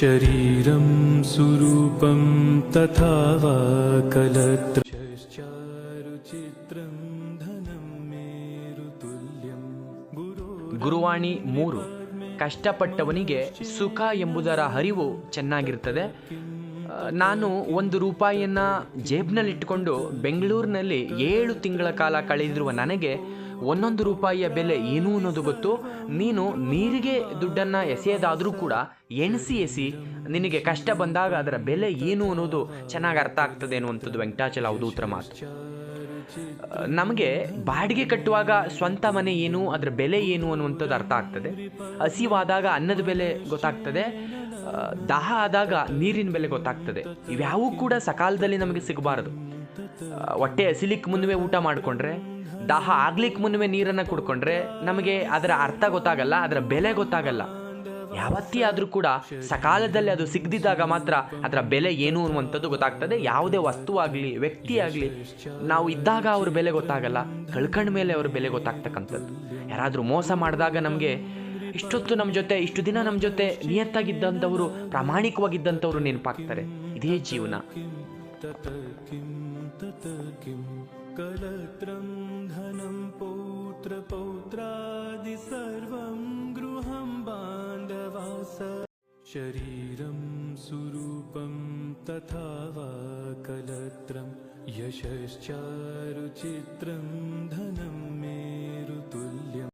शरीरं सुरूपं तथा वा कलत्रश्चारुचित्रं धनं मेरुतुल्यं गुरो ಗುರುವಾಣಿ ಮೂರು ಕಷ್ಟಪಟ್ಟವನಿಗೆ ಸುಖ ಎಂಬುದರ ಅರಿವು ಚೆನ್ನಾಗಿರ್ತದೆ ಆ, ನಾನು ಒಂದು ರೂಪಾಯಿಯನ್ನು ಜೇಬ್ನಲ್ಲಿಟ್ಟುಕೊಂಡು ಬೆಂಗಳೂರಿನಲ್ಲಿ ಏಳು ತಿಂಗಳ ಕಾಲ ಕಳೆದಿರುವ ನನಗೆ ಒಂದೊಂದು ರೂಪಾಯಿಯ ಬೆಲೆ ಏನು ಅನ್ನೋದು ಗೊತ್ತು. ನೀನು ನೀರಿಗೆ ದುಡ್ಡನ್ನು ಎಸೆಯೋದಾದರೂ ಕೂಡ ಎಣಿಸಿ ಎಸಿ ನಿನಗೆ ಕಷ್ಟ ಬಂದಾಗ ಅದರ ಬೆಲೆ ಏನು ಅನ್ನೋದು ಚೆನ್ನಾಗಿ ಅರ್ಥ ಆಗ್ತದೆ ಅನ್ನುವಂಥದ್ದು ವೆಂಕಟಾಚಲ ಅವಧೂತರ ಮಾತು. ನಮಗೆ ಬಾಡಿಗೆ ಕಟ್ಟುವಾಗ ಸ್ವಂತ ಮನೆ ಏನು, ಅದರ ಬೆಲೆ ಏನು ಅನ್ನುವಂಥದ್ದು ಅರ್ಥ ಆಗ್ತದೆ. ಹಸಿವಾದಾಗ ಅನ್ನದ ಬೆಲೆ ಗೊತ್ತಾಗ್ತದೆ. ದಾಹ ಆದಾಗ ನೀರಿನ ಬೆಲೆ ಗೊತ್ತಾಗ್ತದೆ. ಇವ್ಯಾವೂ ಕೂಡ ಸಕಾಲದಲ್ಲಿ ನಮಗೆ ಸಿಗಬಾರದು. ಹೊಟ್ಟೆ ಹಸಿಲಿಕ್ಕೆ ಮುಂದುವೆ ಊಟ ಮಾಡಿಕೊಂಡ್ರೆ ದಾಹ ಆಗ್ಲಿಕ್ಕೆ ಮುನ್ನವೇ ನೀರನ್ನು ಕುಡ್ಕೊಂಡ್ರೆ ನಮಗೆ ಅದರ ಅರ್ಥ ಗೊತ್ತಾಗಲ್ಲ, ಅದರ ಬೆಲೆ ಗೊತ್ತಾಗಲ್ಲ. ಯಾವತ್ತೇ ಆದರೂ ಕೂಡ ಸಕಾಲದಲ್ಲಿ ಅದು ಸಿಗದಿದ್ದಾಗ ಮಾತ್ರ ಅದರ ಬೆಲೆ ಏನು ಅನ್ನುವಂಥದ್ದು ಗೊತ್ತಾಗ್ತದೆ. ಯಾವುದೇ ವಸ್ತುವಾಗಲಿ ವ್ಯಕ್ತಿ ಆಗಲಿ, ನಾವು ಇದ್ದಾಗ ಅವ್ರ ಬೆಲೆ ಗೊತ್ತಾಗಲ್ಲ, ಕಳ್ಕೊಂಡ ಮೇಲೆ ಅವ್ರ ಬೆಲೆ ಗೊತ್ತಾಗ್ತಕ್ಕಂಥದ್ದು. ಯಾರಾದರೂ ಮೋಸ ಮಾಡಿದಾಗ ನಮಗೆ ಇಷ್ಟೊತ್ತು ನಮ್ಮ ಜೊತೆ, ಇಷ್ಟು ದಿನ ನಮ್ಮ ಜೊತೆ ನಿಯತ್ತಾಗಿದ್ದಂಥವರು, ಪ್ರಾಮಾಣಿಕವಾಗಿದ್ದಂಥವ್ರು ನೆನಪಾಗ್ತಾರೆ. ಇದೇ ಜೀವನ. पौत्रपौत्रादि सर्वं गृहं बान्धवास। शरीरं सुरूपं तथा वा कलत्रं यशश्चारुचित्रं धनं मे